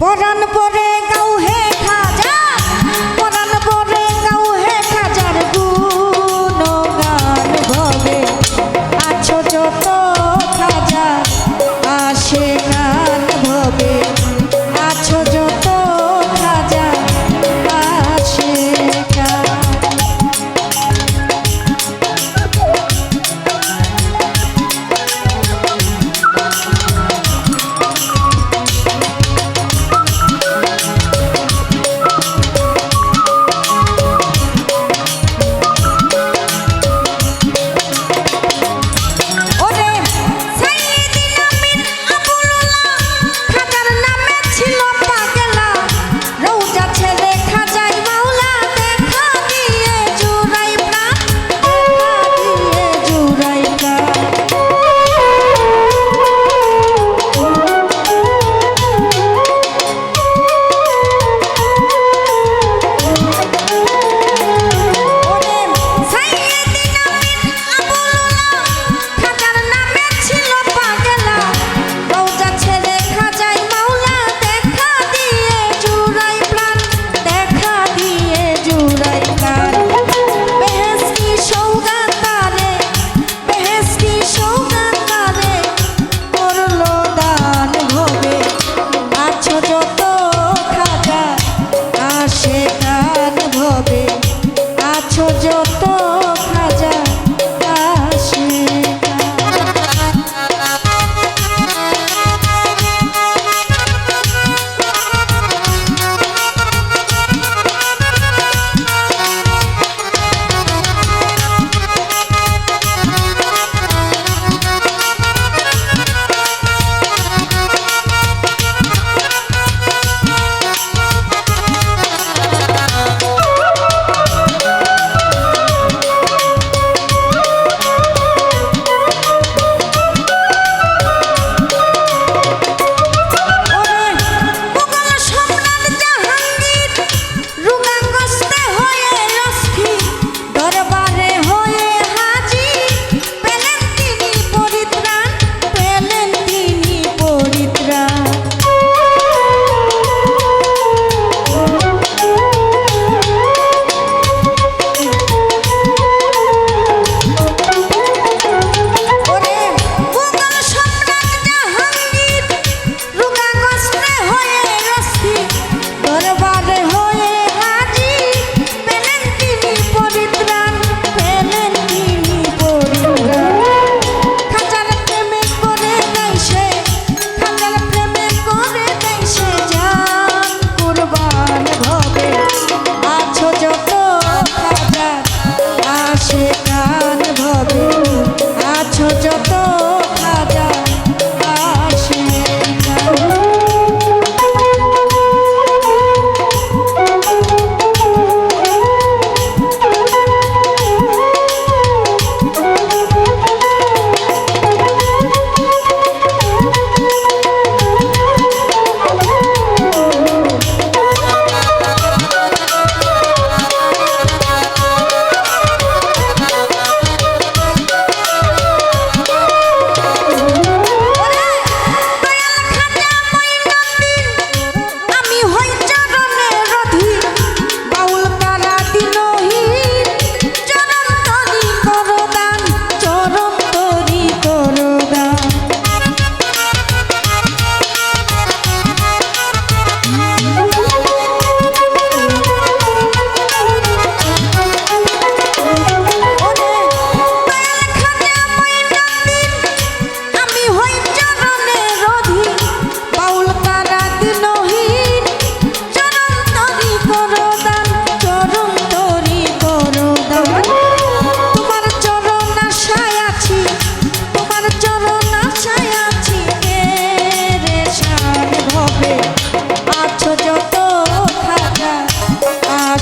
পরাণ পরে গাও হে খাজা, পরাণ পরে গাও হে খাজার গুণ গান ভবে। আছো যত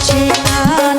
আসে না।